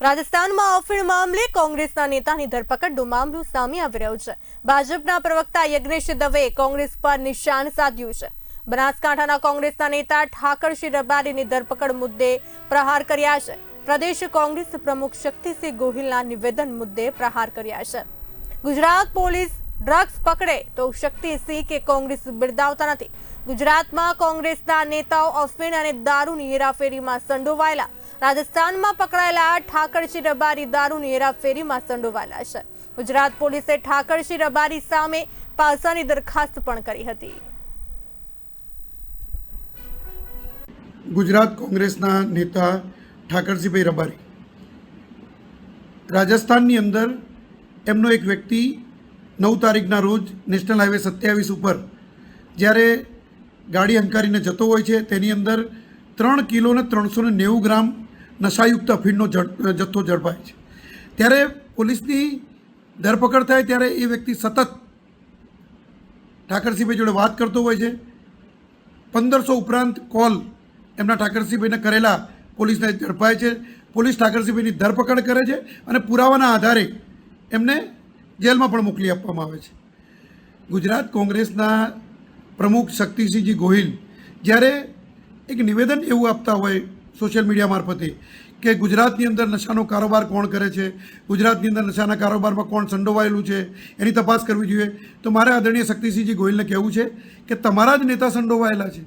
રાજસ્થાનમાં અફીણ મામલે કોંગ્રેસના નેતાની ધરપકડનું મામલો સામે આવી રહ્યો છે. ભાજપના પ્રવક્તા યજ્ઞેશ દવે કોંગ્રેસ પર નિશાન સાધ્યું છે. બનાસકાંઠાના કોંગ્રેસના નેતા ઠાકરસિંહ રબારીની ધરપકડ મુદ્દે પ્રહાર કર્યા છે. પ્રદેશ કોંગ્રેસ પ્રમુખ શક્તિસિંહ ગોહિલના નિવેદન મુદ્દે પ્રહાર કર્યા છે. ગુજરાત પોલીસ ડ્રગ્સ પકડે તો શક્તિસિંહ કે કોંગ્રેસ બિરદાવતા નથી. ગુજરાતમાં કોંગ્રેસના નેતાઓ અફીણ અને દારૂની હેરાફેરીમાં સંડોવાયેલા. રાજસ્થાનમાં પકડાયેલા ઠાકરસિંહ રબારી દારૂની હેરાફેરીમાં સંડોવાયેલા છે. ગુજરાત પોલીસે ઠાકરસિંહ રબારી સામે પાસાની દરખાસ્ત પણ કરી હતી. ગુજરાત કોંગ્રેસના નેતા ઠાકરજીભાઈ રબારી. રાજસ્થાનની અંદર એમનો એક વ્યક્તિ નવ તારીખના રોજ નેશનલ હાઈવે સત્યાવીસ ઉપર જ્યારે ગાડી હંકારીને જતો હોય છે. તેની અંદર ત્રણ કિલો ને ત્રણસો ને નેવું ગ્રામ નશાયુક્ત અફીણનો જથ્થો ઝડપાય છે. ત્યારે પોલીસની ધરપકડ થાય ત્યારે એ વ્યક્તિ સતત ઠાકરસિંહભાઈ જોડે વાત કરતો હોય છે. પંદરસો ઉપરાંત કોલ એમના ઠાકરસિંહભાઈને કરેલા પોલીસને ઝડપાય છે. પોલીસ ઠાકરસિંહભાઈની ધરપકડ કરે છે અને પુરાવાના આધારે એમને જેલમાં પણ મોકલી આપવામાં આવે છે. ગુજરાત કોંગ્રેસના પ્રમુખ શક્તિસિંહજી ગોહિલ, જ્યારે એક નિવેદન એવું આપતા હોય સોશિયલ મીડિયા મારફતે કે ગુજરાતની અંદર નશાનો કારોબાર કોણ કરે છે, ગુજરાતની અંદર નશાના કારોબારમાં કોણ સંડોવાયેલું છે, એની તપાસ કરવી જોઈએ, તો મારે આદરણીય શક્તિસિંહજી ગોહિલને કહેવું છે કે તમારા જ નેતા સંડોવાયેલા છે.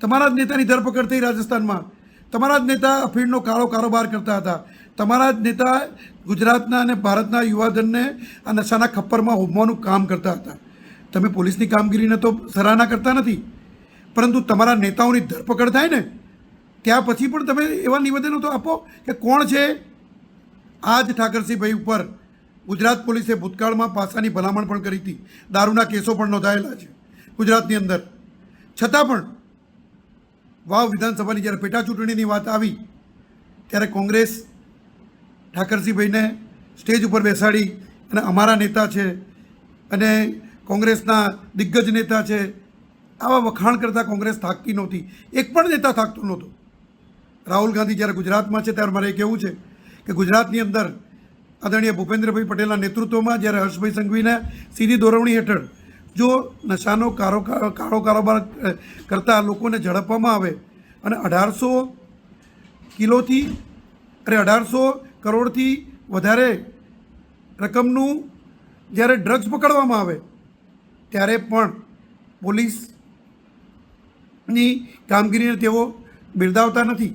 તમારા જ નેતાની ધરપકડ થઈ રાજસ્થાનમાં. તમારા જ નેતા અફીણનો કાળો કારોબાર કરતા હતા. તમારા જ નેતા ગુજરાતના અને ભારતના યુવાધનને આ નશાના ખપ્પરમાં હોમવાનું કામ કરતા હતા. તમે પોલીસની કામગીરીને તો સરાહના કરતા નથી. પરંતુ તમારા નેતાઓની ધરપકડ થાય ને, ત્યાં પછી પણ તમે એવા નિવેદનો તો આપો કે કોણ છે? આ જ ઠાકરસિંહભાઈ ઉપર ગુજરાત પોલીસે ભૂતકાળમાં પાસાની ભલામણ પણ કરી હતી. દારૂના કેસો પણ નોંધાયેલા છે ગુજરાતની અંદર. છતાં પણ વાવ વિધાનસભાની જ્યારે પેટા ચૂંટણીની વાત આવી, ત્યારે કોંગ્રેસ ઠાકરસિંહભાઈને સ્ટેજ ઉપર બેસાડી અને અમારા નેતા છે અને કોંગ્રેસના દિગ્ગજ નેતા છે. આવા વખાણ કરતાં કોંગ્રેસ થાકતી નહોતી. એક પણ નેતા થાકતો નહોતો. રાહુલ ગાંધી જ્યારે ગુજરાતમાં છે ત્યારે મારે કહેવું છે કે ગુજરાતની અંદર આદરણીય ભૂપેન્દ્રભાઈ પટેલના નેતૃત્વમાં જ્યારે હર્ષભાઈ સંઘવીના સીધી દોરવણી હેઠળ જો નશાનો કારો કાળો કારોબાર કરતા લોકોને ઝડપવામાં આવે અને અઢારસો કિલોથી અરે અઢારસો કરોડથી વધારે રકમનું જ્યારે ડ્રગ્સ પકડવામાં આવે ત્યારે પણ પોલીસની કામગીરીને તેઓ બિરદાવતા નથી.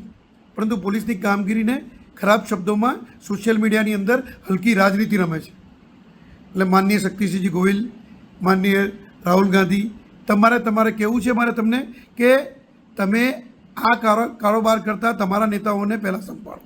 પરંતુ પોલીસની કામગીરીને ખરાબ શબ્દોમાં સોશિયલ મીડિયાની અંદર હલકી રાજનીતિ રમે છે. એટલે માનનીય શક્તિસિંહજી ગોહિલ, માનનીય રાહુલ ગાંધી, તમારે તમારે કહેવું છે મારે તમને કે તમે આ કારો, કારોબાર કરતાં તમારા નેતાઓને પહેલાં સંભાળો.